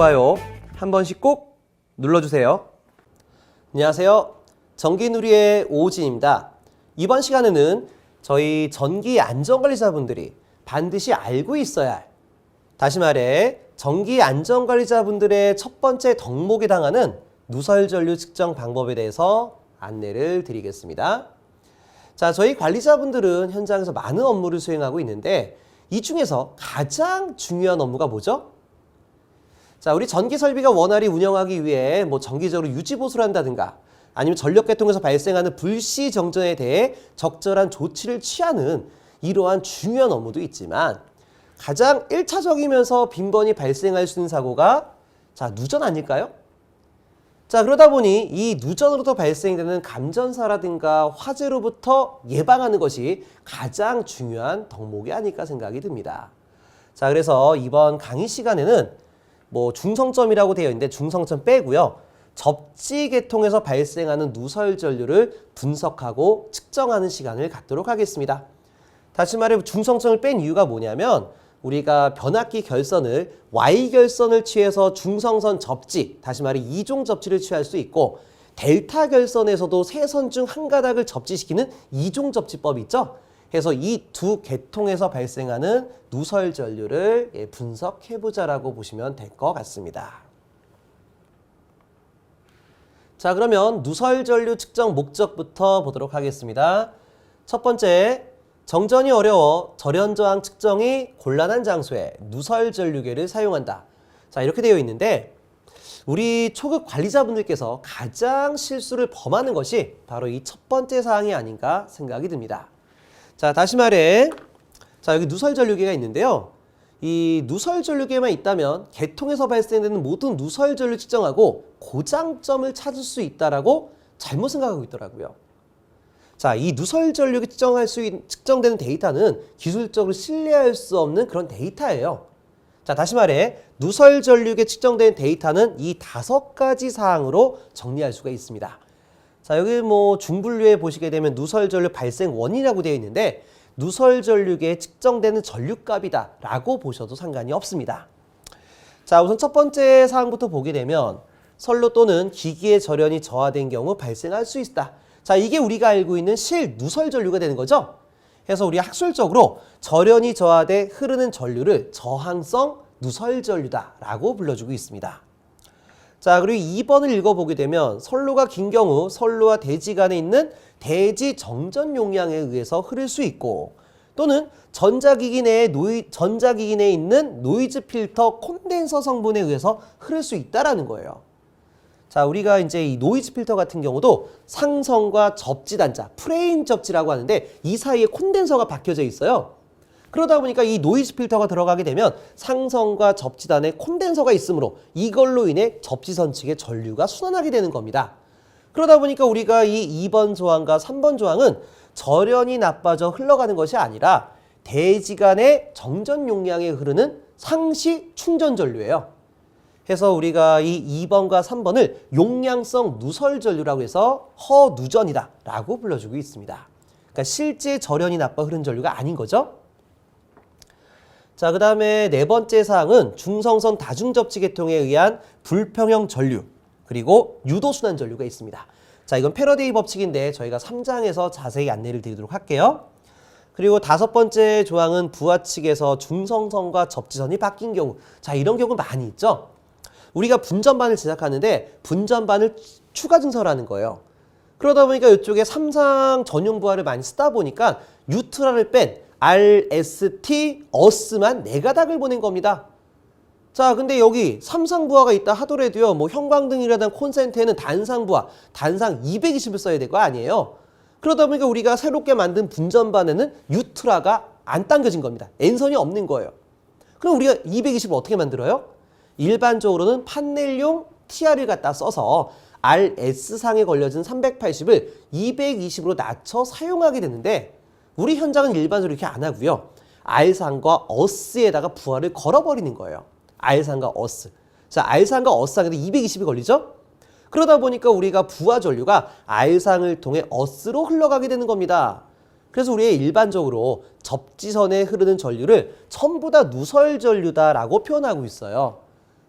좋아요 한 번씩 꼭 눌러주세요. 안녕하세요. 전기누리의 오진입니다. 이번 시간에는 저희 전기 안전관리자분들이 반드시 알고 있어야 할 다시 말해 전기 안전관리자분들의 첫 번째 덕목에 당하는 누설 전류 측정 방법에 대해서 안내를 드리겠습니다. 자, 저희 관리자분들은 현장에서 많은 업무를 수행하고 있는데 이 중에서 가장 중요한 업무가 뭐죠? 자, 우리 전기 설비가 원활히 운영하기 위해 뭐 정기적으로 유지 보수를 한다든가 아니면 전력 계통에서 발생하는 불시 정전에 대해 적절한 조치를 취하는 이러한 중요한 업무도 있지만 가장 1차적이면서 빈번히 발생할 수 있는 사고가 자, 누전 아닐까요? 자, 그러다 보니 이 누전으로부터 발생되는 감전사라든가 화재로부터 예방하는 것이 가장 중요한 덕목이 아닐까 생각이 듭니다. 자, 그래서 이번 강의 시간에는 뭐 중성점이라고 되어 있는데 중성점 빼고요. 접지 계통에서 발생하는 누설 전류를 분석하고 측정하는 시간을 갖도록 하겠습니다. 다시 말해 중성점을 뺀 이유가 뭐냐면 우리가 변압기 결선을 Y 결선을 취해서 중성선 접지, 다시 말해 이종 접지를 취할 수 있고 델타 결선에서도 세 선 중 한 가닥을 접지시키는 이종 접지법 있죠? 해서 이 두 계통에서 발생하는 누설 전류를 예, 분석해 보자라고 보시면 될 것 같습니다. 자, 그러면 누설 전류 측정 목적부터 보도록 하겠습니다. 첫 번째, 정전이 어려워 절연 저항 측정이 곤란한 장소에 누설 전류계를 사용한다. 자, 이렇게 되어 있는데 우리 초급 관리자분들께서 가장 실수를 범하는 것이 바로 이 첫 번째 사항이 아닌가 생각이 듭니다. 자, 다시 말해. 자, 여기 누설 전류계가 있는데요. 이 누설 전류계만 있다면 개통에서 발생되는 모든 누설 전류 측정하고 고장점을 찾을 수 있다라고 잘못 생각하고 있더라고요. 자, 이 누설 전류가 측정할 수 있, 측정되는 데이터는 기술적으로 신뢰할 수 없는 그런 데이터예요. 자, 다시 말해 누설 전류계 측정된 데이터는 이 다섯 가지 사항으로 정리할 수가 있습니다. 자, 여기 뭐 중분류에 보시게 되면 누설 전류 발생 원인이라고 되어 있는데 누설 전류계에 측정되는 전류값이다 라고 보셔도 상관이 없습니다. 자, 우선 첫 번째 사항부터 보게 되면 선로 또는 기기의 절연이 저하된 경우 발생할 수 있다. 자, 이게 우리가 알고 있는 실 누설 전류가 되는 거죠. 그래서 우리가 학술적으로 절연이 저하돼 흐르는 전류를 저항성 누설 전류다라고 불러주고 있습니다. 자, 그리고 2번을 읽어보게 되면 선로가 긴 경우 선로와 대지 간에 있는 대지 정전 용량에 의해서 흐를 수 있고 또는 전자기기 내에 노이, 전자기기 내에 있는 노이즈 필터 콘덴서 성분에 의해서 흐를 수 있다라는 거예요. 자, 우리가 이제 이 노이즈 필터 같은 경우도 상성과 접지 단자, 프레임 접지라고 하는데 이 사이에 콘덴서가 박혀져 있어요. 그러다 보니까 이 노이즈 필터가 들어가게 되면 상성과 접지단에 콘덴서가 있으므로 이걸로 인해 접지선 측의 전류가 순환하게 되는 겁니다. 그러다 보니까 우리가 이 2번 조항과 3번 조항은 절연이 나빠져 흘러가는 것이 아니라 대지간의 정전 용량에 흐르는 상시 충전 전류예요. 해서 우리가 이 2번과 3번을 용량성 누설 전류라고 해서 허누전이다라고 불러주고 있습니다. 그러니까 실제 절연이 나빠 흐른 전류가 아닌 거죠. 자, 그 다음에 네 번째 사항은 중성선 다중접지 계통에 의한 불평형 전류 그리고 유도순환 전류가 있습니다. 자, 이건 패러데이 법칙인데 저희가 3장에서 자세히 안내를 드리도록 할게요. 그리고 다섯 번째 조항은 부하 측에서 중성선과 접지선이 바뀐 경우 자, 이런 경우 많이 있죠. 우리가 분전반을 제작하는데 분전반을 추가 증설하는 거예요. 그러다 보니까 이쪽에 삼상 전용 부하를 많이 쓰다 보니까 유트라를 뺀 RST 어스만 네 가닥을 보낸 겁니다. 자, 근데 여기 삼상 부하가 있다 하더라도요, 뭐 형광등이라든 콘센트에는 단상 부하, 단상 220을 써야 될 거 아니에요. 그러다 보니까 우리가 새롭게 만든 분전반에는 유트라가 안 당겨진 겁니다. N선이 없는 거예요. 그럼 우리가 220을 어떻게 만들어요? 일반적으로는 판넬용 TR을 갖다 써서 RS상에 걸려진 380을 220으로 낮춰 사용하게 되는데 우리 현장은 일반적으로 이렇게 안 하고요. R상과 어스에다가 부하를 걸어버리는 거예요. R상과 어스. 자, R상과 어스상에도 220이 걸리죠? 그러다 보니까 우리가 부하 전류가 R상을 통해 어스로 흘러가게 되는 겁니다. 그래서 우리가 일반적으로 접지선에 흐르는 전류를 전부 다 누설 전류다라고 표현하고 있어요.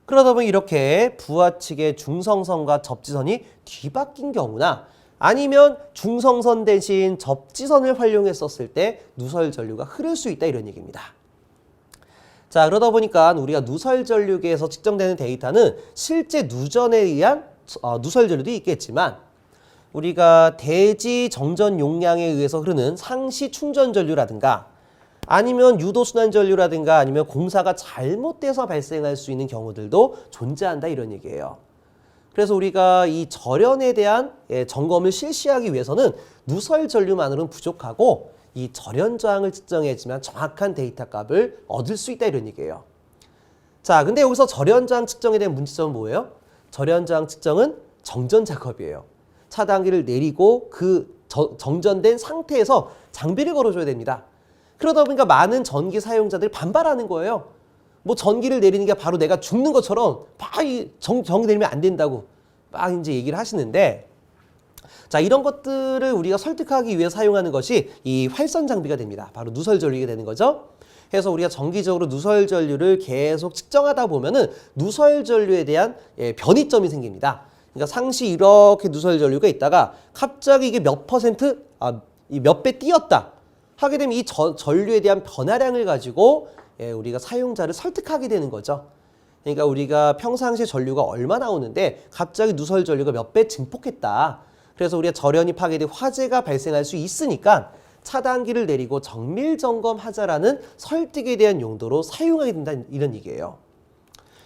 그러다 보니 이렇게 부하 측의 중성선과 접지선이 뒤바뀐 경우나 아니면 중성선 대신 접지선을 활용했었을 때 누설 전류가 흐를 수 있다 이런 얘기입니다. 자 그러다 보니까 우리가 누설 전류계에서 측정되는 데이터는 실제 누전에 의한 어, 누설 전류도 있겠지만 우리가 대지 정전 용량에 의해서 흐르는 상시 충전 전류라든가 아니면 유도 순환 전류라든가 아니면 공사가 잘못돼서 발생할 수 있는 경우들도 존재한다 이런 얘기예요. 그래서 우리가 이 절연에 대한 예, 점검을 실시하기 위해서는 누설 전류만으로는 부족하고 이 절연 저항을 측정해야지만 정확한 데이터 값을 얻을 수 있다 이런 얘기예요. 자, 근데 여기서 절연 저항 측정에 대한 문제점은 뭐예요? 절연 저항 측정은 정전 작업이에요. 차단기를 내리고 그 저- 정전된 상태에서 장비를 걸어줘야 됩니다. 그러다 보니까 많은 전기 사용자들이 반발하는 거예요. 뭐 전기를 내리는 게 바로 내가 죽는 것처럼 막정 전기 내리면 안 된다고 막 이제 얘기를 하시는데 자 이런 것들을 우리가 설득하기 위해 사용하는 것이 이 활선 장비가 됩니다. 바로 누설 전류가 되는 거죠. 그래서 우리가 정기적으로 누설 전류를 계속 측정하다 보면은 누설 전류에 대한 예, 변이점이 생깁니다. 그러니까 상시 이렇게 누설 전류가 있다가 갑자기 이게 몇 퍼센트 아 몇 배 뛰었다 하게 되면 이 저- 전류에 대한 변화량을 가지고 예, 우리가 사용자를 설득하게 되는 거죠. 그러니까 우리가 평상시에 전류가 얼마 나오는데 갑자기 누설 전류가 몇 배 증폭했다. 그래서 우리가 절연이 파괴돼 화재가 발생할 수 있으니까 차단기를 내리고 정밀 점검하자라는 설득에 대한 용도로 사용하게 된다 이런 얘기예요.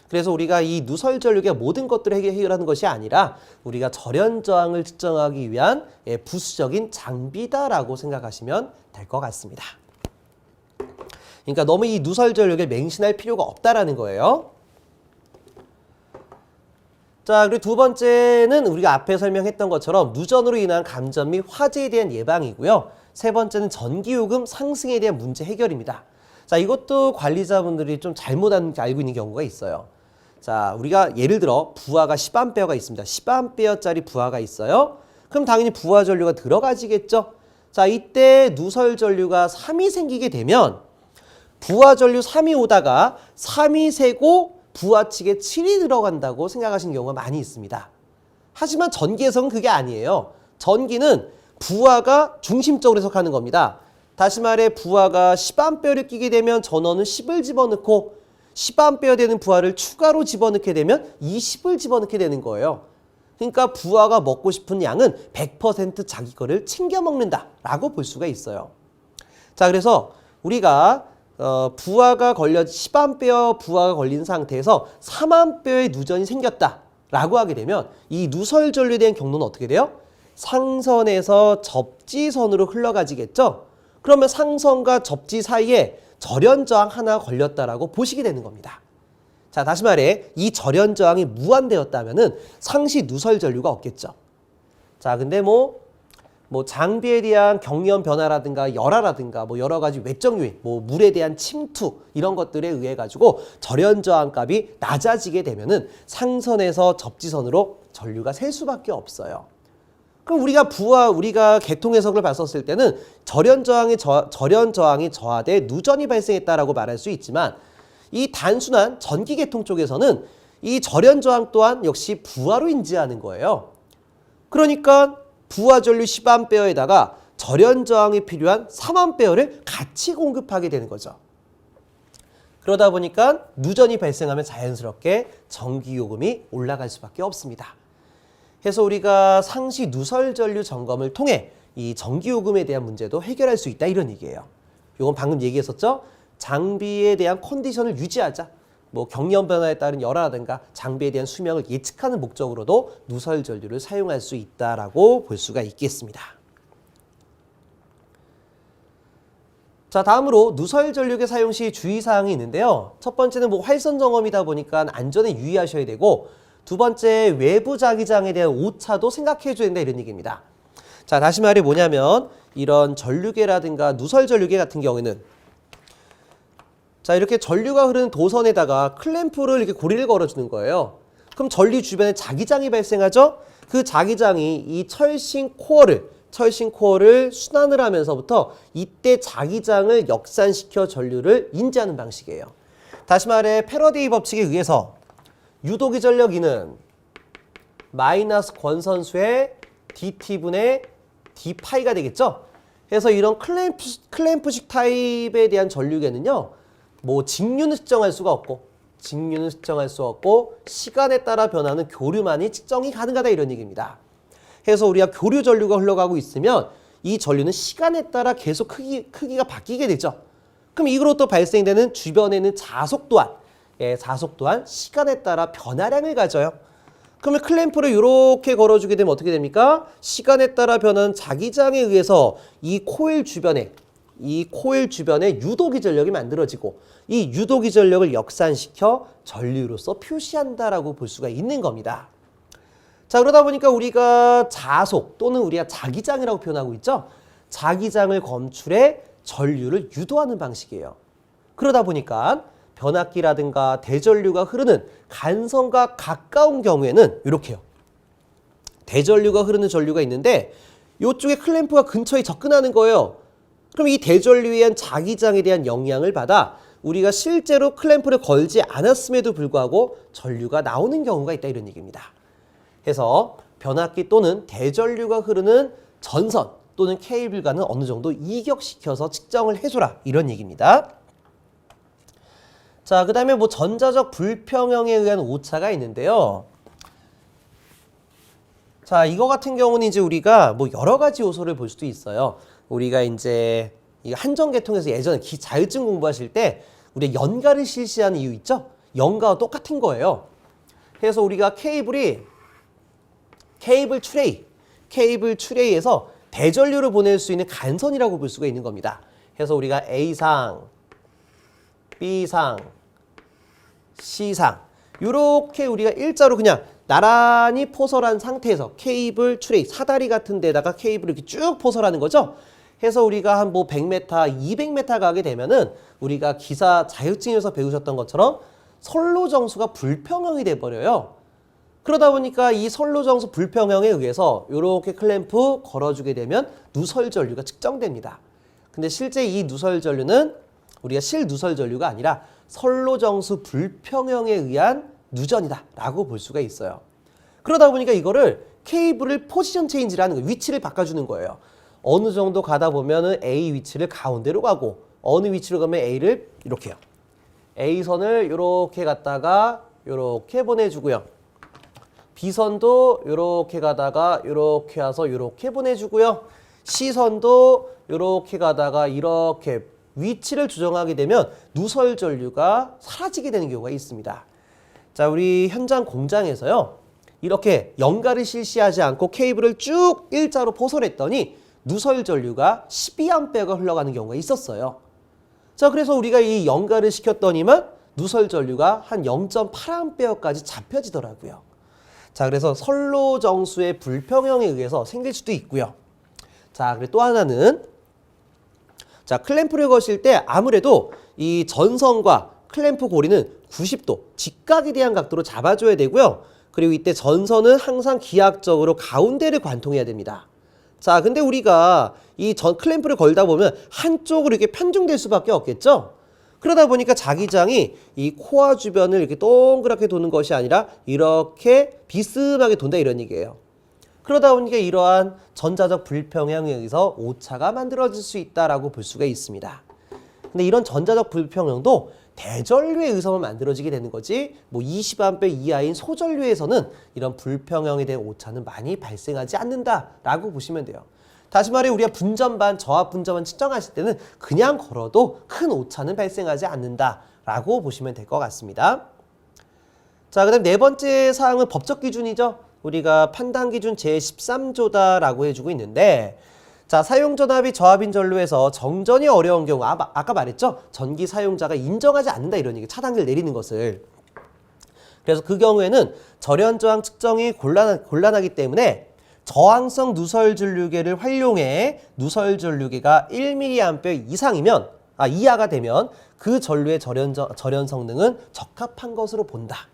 그래서 우리가 이 누설 전류의 모든 것들을 해결- 해결하는 것이 아니라 우리가 절연 저항을 측정하기 위한 예, 부수적인 장비다라고 생각하시면 될 것 같습니다. 그러니까 너무 이 누설 전류에 맹신할 필요가 없다라는 거예요. 자, 그리고 두 번째는 우리가 앞에 설명했던 것처럼 누전으로 인한 감전 및 화재에 대한 예방이고요. 세 번째는 전기요금 상승에 대한 문제 해결입니다. 자, 이것도 관리자분들이 좀 잘못 알- 알고 있는 경우가 있어요. 자, 우리가 예를 들어 부하가 10A가 있습니다. 10A짜리 부하가 있어요. 그럼 당연히 부하 전류가 들어가지겠죠. 자, 이때 누설 전류가 3이 생기게 되면 부하 전류 3이 오다가 3이 세고 부하 측에 7이 들어간다고 생각하시는 경우가 많이 있습니다. 하지만 전기에서는 그게 아니에요. 전기는 부하가 중심적으로 해석하는 겁니다. 다시 말해 부하가 10A를 끼게 되면 전원은 10을 집어넣고 10A 되는 부하를 추가로 집어넣게 되면 20을 집어넣게 되는 거예요. 그러니까 부하가 먹고 싶은 양은 100% 자기 거를 챙겨 먹는다라고 볼 수가 있어요. 자, 그래서 우리가 어, 부하가 걸려 10A 부하가 걸린 상태에서 3A의 누전이 생겼다라고 하게 되면 이 누설 대한 경로는 어떻게 돼요? 상선에서 접지선으로 흘러가지겠죠. 그러면 상선과 접지 사이에 절연 저항 하나 걸렸다라고 보시게 되는 겁니다. 자, 다시 말해 이 절연 저항이 무한되었다면은 상시 누설 전류가 없겠죠. 자, 근데 뭐, 뭐 장비에 대한 경련 변화라든가 열화라든가 뭐 여러 가지 외적 요인, 뭐 물에 대한 침투 이런 것들에 의해 가지고 절연 저항 값이 낮아지게 되면은 상선에서 접지선으로 전류가 셀 수밖에 없어요. 그럼 우리가 부하 우리가 계통 해석을 봤었을 때는 절연 저항이 저, 절연 저항이 저하돼 누전이 발생했다라고 말할 수 있지만 이 단순한 전기 계통 쪽에서는 이 절연 저항 또한 역시 부하로 인지하는 거예요. 그러니까 부하 전류 10A에다가 절연 저항이 필요한 3A를 같이 공급하게 되는 거죠. 그러다 보니까 누전이 발생하면 자연스럽게 전기 요금이 올라갈 수밖에 없습니다. 해서 우리가 상시 누설 전류 점검을 통해 이 전기 요금에 대한 문제도 해결할 수 있다 이런 얘기예요. 이건 방금 얘기했었죠. 장비에 대한 컨디션을 유지하자. 뭐 경련 변화에 따른 열화라든가 장비에 대한 수명을 예측하는 목적으로도 누설 전류를 사용할 수 있다라고 볼 수가 있겠습니다. 자, 다음으로 누설 전류계 사용 시 주의 사항이 있는데요. 첫 번째는 뭐 활선 점검이다 보니까 안전에 유의하셔야 되고 두 번째 외부 자기장에 대한 오차도 생각해 줘야 된다 이런 얘기입니다. 자, 다시 말해 뭐냐면 이런 전류계라든가 누설 전류계 같은 경우에는 자, 이렇게 전류가 흐르는 도선에다가 클램프를 이렇게 고리를 걸어 주는 거예요. 그럼 전류 주변에 자기장이 발생하죠? 그 자기장이 이 철신 코어를 철신 코어를 순환을 하면서부터 이때 자기장을 역산시켜 전류를 인지하는 방식이에요. 다시 말해 패러데이 법칙에 의해서 유도기 전력 E는 마이너스 권선수의 dt분의 d파이가 되겠죠. 그래서 이런 클램프, 클램프식 타입에 대한 전류계는요. 뭐 직류는 측정할 수가 없고 직류는 측정할 수 없고 시간에 따라 변하는 교류만이 측정이 가능하다 이런 얘기입니다. 그래서 우리가 교류 전류가 흘러가고 있으면 이 전류는 시간에 따라 계속 크기, 크기가 바뀌게 되죠. 그럼 이로부터 발생되는 주변에 있는 자속 또한 예, 자속 또한 시간에 따라 변화량을 가져요. 그러면 클램프를 이렇게 걸어주게 되면 어떻게 됩니까? 시간에 따라 변하는 자기장에 의해서 이 코일 주변에 이 코일 주변에 유도기 전력이 만들어지고 이 유도기 전력을 역산시켜 전류로서 표시한다라고 볼 수가 있는 겁니다. 자 그러다 보니까 우리가 자속 또는 우리가 자기장이라고 표현하고 있죠. 자기장을 검출해 전류를 유도하는 방식이에요. 그러다 보니까 변압기라든가 대전류가 흐르는 간선과 가까운 경우에는 이렇게요. 대전류가 흐르는 전류가 있는데 이쪽에 클램프가 근처에 접근하는 거예요. 그럼 이 대전류에 의한 자기장에 대한 영향을 받아 우리가 실제로 클램프를 걸지 않았음에도 불구하고 전류가 나오는 경우가 있다 이런 얘기입니다. 해서 변압기 또는 대전류가 흐르는 전선 또는 케이블과는 어느 정도 이격시켜서 측정을 해줘라 이런 얘기입니다. 자, 그 다음에 뭐 전자적 불평형에 의한 오차가 있는데요. 자, 이거 같은 경우는 이제 우리가 뭐 여러 가지 요소를 볼 수도 있어요. 우리가 이제 이 한정 계통에서 예전에 기 자율증 공부하실 때 우리 연가를 실시하는 이유 있죠? 연가와 똑같은 거예요. 그래서 우리가 케이블이 케이블 트레이, 케이블 트레이에서 대전류를 보낼 수 있는 간선이라고 볼 수가 있는 겁니다. 그래서 우리가 A상, B상, C상 이렇게 우리가 일자로 그냥 나란히 포설한 상태에서 케이블 트레이 사다리 같은 데다가 케이블을 이렇게 쭉 포설하는 거죠. 해서 우리가 한 뭐 100m, 200m 가게 되면은 우리가 기사 자격증에서 배우셨던 것처럼 선로 정수가 불평형이 돼 버려요. 그러다 보니까 이 선로 정수 불평형에 의해서 이렇게 클램프 걸어주게 되면 누설 전류가 측정됩니다. 근데 실제 이 누설 전류는 우리가 실 누설 전류가 아니라 선로 정수 불평형에 의한 누전이다라고 볼 수가 있어요. 그러다 보니까 이거를 케이블을 포지션 체인지라는 거, 위치를 바꿔주는 거예요. 어느 정도 가다 보면은 A 위치를 가운데로 가고 어느 위치로 가면 A를 이렇게요. A선을 이렇게 갔다가 이렇게 보내주고요. B선도 이렇게 가다가 이렇게 와서 이렇게 보내주고요. C선도 이렇게 가다가 이렇게 위치를 조정하게 되면 누설 전류가 사라지게 되는 경우가 있습니다. 자, 우리 현장 공장에서요. 이렇게 연가를 실시하지 않고 케이블을 쭉 일자로 포설했더니 누설 전류가 12A가 흘러가는 경우가 있었어요. 자, 그래서 우리가 이 연가를 시켰더니만 누설 전류가 한 0.8A까지 잡혀지더라고요. 자, 그래서 선로 정수의 불평형에 의해서 생길 수도 있고요. 자, 그리고 또 하나는 자, 클램프를 거실 때 아무래도 이 전선과 클램프 고리는 90도, 직각에 대한 각도로 잡아줘야 되고요. 그리고 이때 전선은 항상 기하학적으로 가운데를 관통해야 됩니다. 자, 근데 우리가 이 전 클램프를 걸다 보면 한쪽으로 이렇게 편중될 수밖에 없겠죠? 그러다 보니까 자기장이 이 코어 주변을 이렇게 동그랗게 도는 것이 아니라 이렇게 비스듬하게 돈다 이런 얘기예요. 그러다 보니까 이러한 전자적 불평형에 의해서 오차가 만들어질 수 있다라고 볼 수가 있습니다. 근데 이런 전자적 불평형도 대전류에 의해서만 만들어지게 되는 거지 뭐 20A 이하인 소전류에서는 이런 불평형에 대한 오차는 많이 발생하지 않는다라고 보시면 돼요. 다시 말해 우리가 분전반, 저압 분전반 측정하실 때는 그냥 걸어도 큰 오차는 발생하지 않는다라고 보시면 될 것 같습니다. 자, 그 다음 네 번째 사항은 법적 기준이죠. 우리가 판단 기준 제13조다라고 해주고 있는데 자, 사용 전압이 저압인 전류에서 정전이 어려운 경우 아, 아까 말했죠? 전기 사용자가 인정하지 않는다 이런 얘기 차단기를 내리는 것을 그래서 그 경우에는 절연 저항 측정이 곤란, 곤란하기 때문에 저항성 누설 전류계를 활용해 누설 전류계가 1mA 이상이면 아 이하가 되면 그 전류의 절연 절연 성능은 적합한 것으로 본다.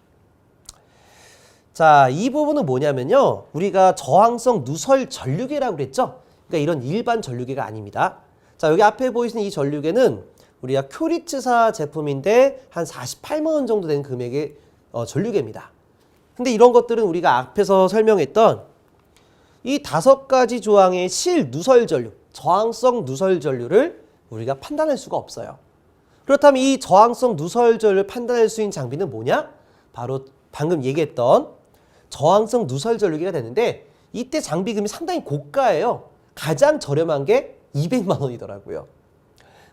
자, 이 부분은 뭐냐면요. 우리가 저항성 누설 전류계라고 그랬죠? 그러니까 이런 일반 전류계가 아닙니다. 자, 여기 앞에 보이시는 이 전류계는 우리가 큐리츠사 제품인데 한 48만 원 정도 되는 금액의 어, 전류계입니다. 근데 이런 것들은 우리가 앞에서 설명했던 이 다섯 가지 조항의 실 누설 전류, 저항성 누설 전류를 우리가 판단할 수가 없어요. 그렇다면 이 저항성 누설 전류를 판단할 수 있는 장비는 뭐냐? 바로 방금 얘기했던 저항성 누설 전류기가 되는데 이때 장비금이 상당히 고가예요. 가장 저렴한 게 200만 원이더라고요.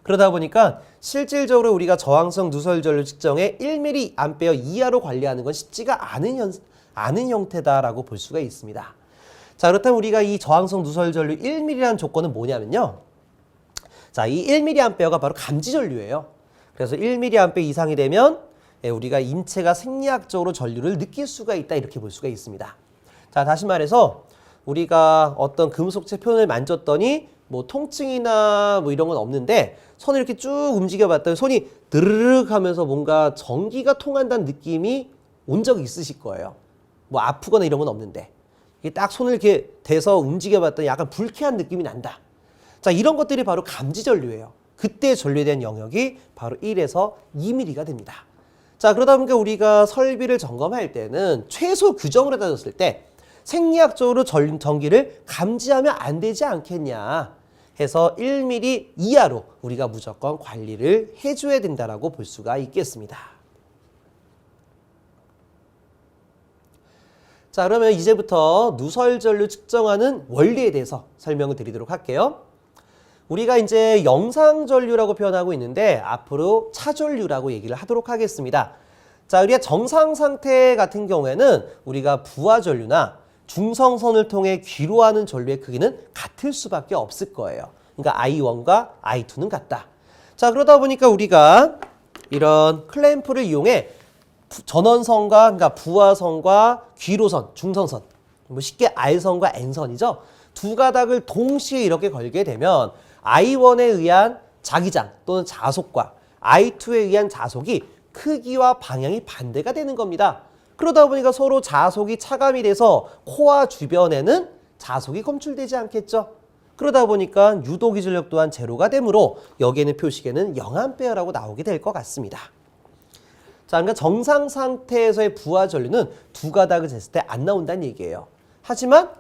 그러다 보니까 실질적으로 우리가 저항성 누설 전류 측정에 1mA 이하로 관리하는 건 쉽지가 않은, 현, 않은 형태다라고 볼 수가 있습니다. 자, 그렇다면 우리가 이 저항성 누설 전류 1mm라는 조건은 뭐냐면요. 자, 이 1mA가 바로 감지 전류예요. 그래서 1mA 이상이 되면 예, 우리가 인체가 생리학적으로 전류를 느낄 수가 있다 이렇게 볼 수가 있습니다. 자, 다시 말해서 우리가 어떤 금속체 표면을 만졌더니 뭐 통증이나 뭐 이런 건 없는데 손을 이렇게 쭉 움직여 봤더니 손이 드르륵 하면서 뭔가 전기가 통한다는 느낌이 온 적이 있으실 거예요. 뭐 아프거나 이런 건 없는데 이게 딱 손을 이렇게 대서 움직여 봤더니 약간 불쾌한 느낌이 난다. 자, 이런 것들이 바로 감지 전류예요. 그때 전류에 대한 영역이 바로 1에서 2mm가 됩니다. 자, 그러다 보니까 우리가 설비를 점검할 때는 최소 규정으로 따졌을 때 생리학적으로 전, 전기를 감지하면 안 되지 않겠냐 해서 1mm 이하로 우리가 무조건 관리를 해줘야 된다라고 볼 수가 있겠습니다. 자, 그러면 이제부터 누설 전류 측정하는 원리에 대해서 설명을 드리도록 할게요. 우리가 이제 영상 전류라고 표현하고 있는데 앞으로 차전류라고 얘기를 하도록 하겠습니다. 자, 우리가 정상 상태 같은 경우에는 우리가 부하 전류나 중성선을 통해 귀로하는 전류의 크기는 같을 수밖에 없을 거예요. 그러니까 I1과 I2는 같다. 자, 그러다 보니까 우리가 이런 클램프를 이용해 부- 전원선과 그러니까 부하선과 귀로선, 중성선, 뭐 쉽게 R선과 N선이죠. 두 가닥을 동시에 이렇게 걸게 되면 I1에 의한 자기장 또는 자속과 I2에 의한 자속이 크기와 방향이 반대가 되는 겁니다. 그러다 보니까 서로 자속이 차감이 돼서 코어 주변에는 자속이 검출되지 않겠죠. 그러다 보니까 유도 기 전력 또한 제로가 되므로 여기에는 표식에는 0A라고 나오게 될 것 같습니다. 자, 그러니까 정상 상태에서의 부하 전류는 두 가닥을 쟀을 때 안 나온다는 얘기예요. 하지만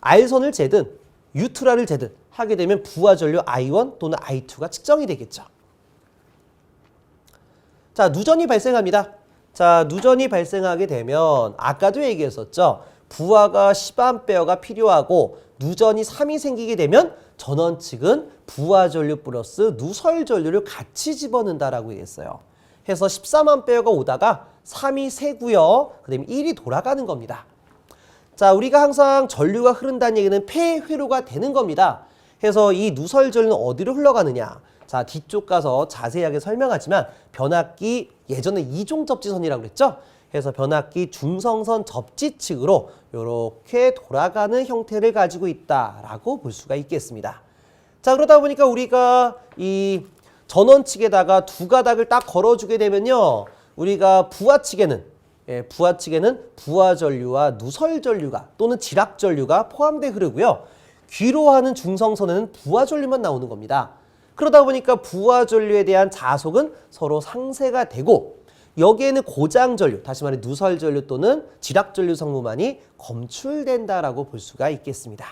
R선을 재든 유트라를 재든 하게 되면 부하 전류 I1 또는 I2가 측정이 되겠죠. 자, 누전이 발생합니다. 자, 누전이 발생하게 되면 아까도 얘기했었죠. 부하가 10A가 필요하고 누전이 3이 생기게 되면 전원 측은 부하 전류 플러스 누설 전류를 같이 집어넣는다라고 얘기했어요. 해서 13A가 오다가 3이 세고요. 그다음에 1이 돌아가는 겁니다. 자, 우리가 항상 전류가 흐른다는 얘기는 폐회로가 되는 겁니다. 해서 이 누설 전류는 어디로 흘러가느냐? 자, 뒤쪽 가서 자세하게 설명하지만 변압기 예전에 이종 접지선이라고 그랬죠? 해서 변압기 중성선 접지 측으로 이렇게 돌아가는 형태를 가지고 있다라고 볼 수가 있겠습니다. 자, 그러다 보니까 우리가 이 전원 측에다가 두 가닥을 딱 걸어주게 되면요. 우리가 부하 측에는 예, 부하 측에는 부하 전류와 누설 전류가 또는 지락 전류가 포함돼 흐르고요. 귀로 하는 중성선에는 부하 전류만 나오는 겁니다. 그러다 보니까 부하 전류에 대한 자속은 서로 상쇄가 되고 여기에는 고장 전류, 다시 말해 누설 전류 또는 지락 전류 성분만이 검출된다라고 볼 수가 있겠습니다.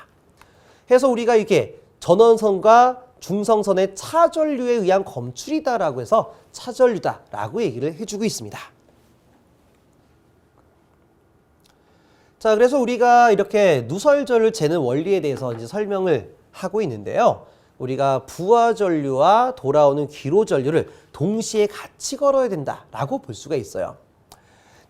해서 우리가 이게 전원선과 중성선의 차전류에 의한 검출이다라고 해서 차전류다라고 얘기를 해주고 있습니다. 자, 그래서 우리가 이렇게 누설전류 재는 원리에 대해서 이제 설명을 하고 있는데요. 우리가 부하 전류와 돌아오는 기로 전류를 동시에 같이 걸어야 된다라고 볼 수가 있어요.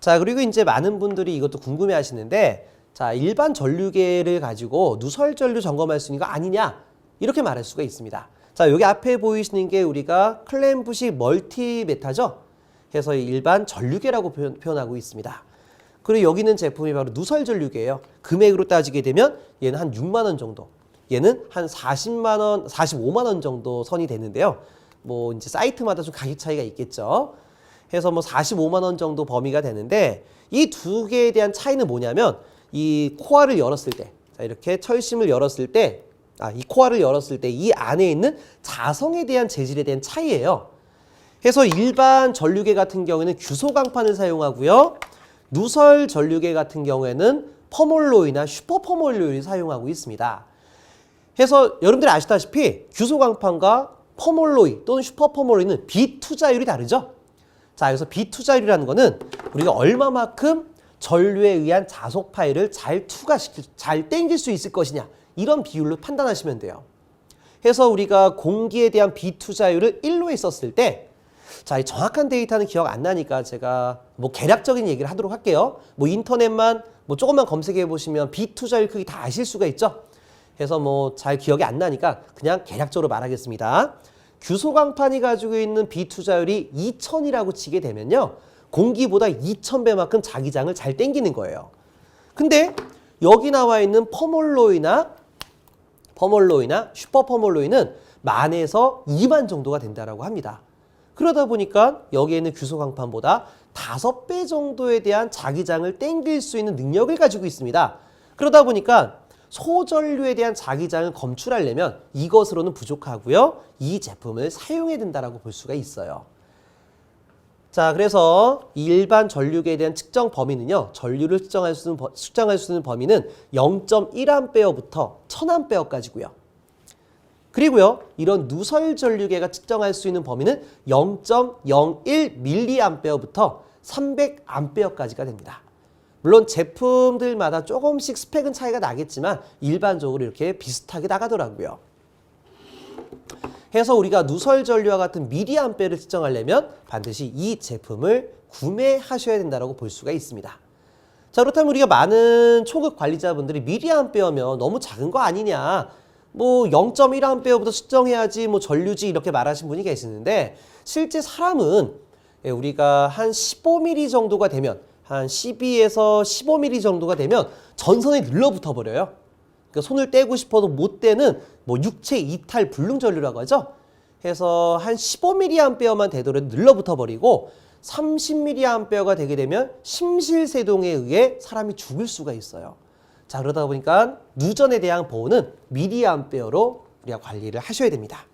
자, 그리고 이제 많은 분들이 이것도 궁금해 하시는데 자, 일반 전류계를 가지고 누설 전류 점검할 수 있는 거 아니냐? 이렇게 말할 수가 있습니다. 자, 여기 앞에 보이시는 게 우리가 클램프식 멀티메타죠? 해서 일반 전류계라고 표현, 표현하고 있습니다. 그리고 여기 있는 제품이 바로 누설 전류계예요. 금액으로 따지게 되면 얘는 한 6만 원 정도. 얘는 한 40만 원, 45만 원 정도 선이 되는데요. 뭐 이제 사이트마다 좀 가격 차이가 있겠죠. 해서 뭐 45만 원 정도 범위가 되는데 이 두 개에 대한 차이는 뭐냐면 이 코어를 열었을 때, 자 이렇게 철심을 열었을 때, 아 이 코어를 열었을 때 이 안에 있는 자성에 대한 재질에 대한 차이예요. 해서 일반 전류계 같은 경우에는 규소 강판을 사용하고요. 누설 전류계 같은 경우에는 퍼몰로이나 슈퍼퍼몰로이를 사용하고 있습니다. 해서 여러분들이 아시다시피 규소광판과 퍼몰로이 또는 슈퍼퍼몰로이는 비투자율이 다르죠. 자, 여기서 비투자율이라는 거는 우리가 얼마만큼 전류에 의한 자속 파일을 잘 투과시킬, 잘 땡길 수 있을 것이냐 이런 비율로 판단하시면 돼요. 해서 우리가 공기에 대한 비투자율을 1로 했었을 때 자, 이 정확한 데이터는 기억 안 나니까 제가 뭐 개략적인 얘기를 하도록 할게요. 뭐 인터넷만 뭐 조금만 검색해 보시면 비투자율 크기 다 아실 수가 있죠. 해서 뭐 잘 기억이 안 나니까 그냥 개략적으로 말하겠습니다. 규소광판이 가지고 있는 비투자율이 2000이라고 치게 되면요. 공기보다 2000배만큼 자기장을 잘 땡기는 거예요. 근데 여기 나와 있는 퍼몰로이나 퍼몰로이나 슈퍼퍼몰로이는 만에서 2만 정도가 된다라고 합니다. 그러다 보니까 여기에 있는 규소광판보다 5배 정도에 대한 자기장을 땡길 수 있는 능력을 가지고 있습니다. 그러다 보니까 소전류에 대한 자기장을 검출하려면 이것으로는 부족하고요. 이 제품을 사용해야 된다라고 볼 수가 있어요. 자, 그래서 이 일반 전류계에 대한 측정 범위는요. 전류를 측정할 수 있는, 버- 측정할 수 있는 범위는 0.1A부터 1000A까지고요. 그리고요. 이런 누설 전류계가 측정할 수 있는 범위는 0.01mA부터 300A까지가 됩니다. 물론 제품들마다 조금씩 스펙은 차이가 나겠지만 일반적으로 이렇게 비슷하게 나가더라고요. 해서 우리가 누설 전류와 같은 미리암페를 측정하려면 반드시 이 제품을 구매하셔야 된다고 볼 수가 있습니다. 자 그렇다면 우리가 많은 초급 관리자분들이 미리암페어면 너무 작은 거 아니냐 뭐 0.1암페어부터 측정해야지 뭐 전류지 이렇게 말하신 분이 계시는데 실제 사람은 예, 우리가 한 15mm 정도가 되면 한 12에서 15mm 정도가 되면 전선에 눌러붙어 버려요. 그러니까 손을 떼고 싶어도 못 떼는 뭐 육체 이탈 불능 전류라고 하죠. 해서 한 15mA만 되도록 눌러붙어 버리고 30mA가 되게 되면 심실세동에 의해 사람이 죽을 수가 있어요. 자 그러다 보니까 누전에 대한 보호는 미리암페어로 우리가 관리를 하셔야 됩니다.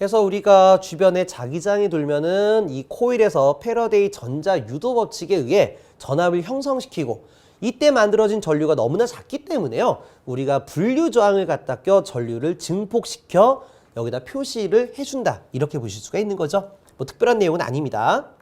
해서 우리가 주변에 자기장이 돌면은 이 코일에서 패러데이 전자 유도 법칙에 의해 전압을 형성시키고 이때 만들어진 전류가 너무나 작기 때문에요. 우리가 분류 저항을 갖다 껴 전류를 증폭시켜 여기다 표시를 해준다. 이렇게 보실 수가 있는 거죠. 뭐 특별한 내용은 아닙니다.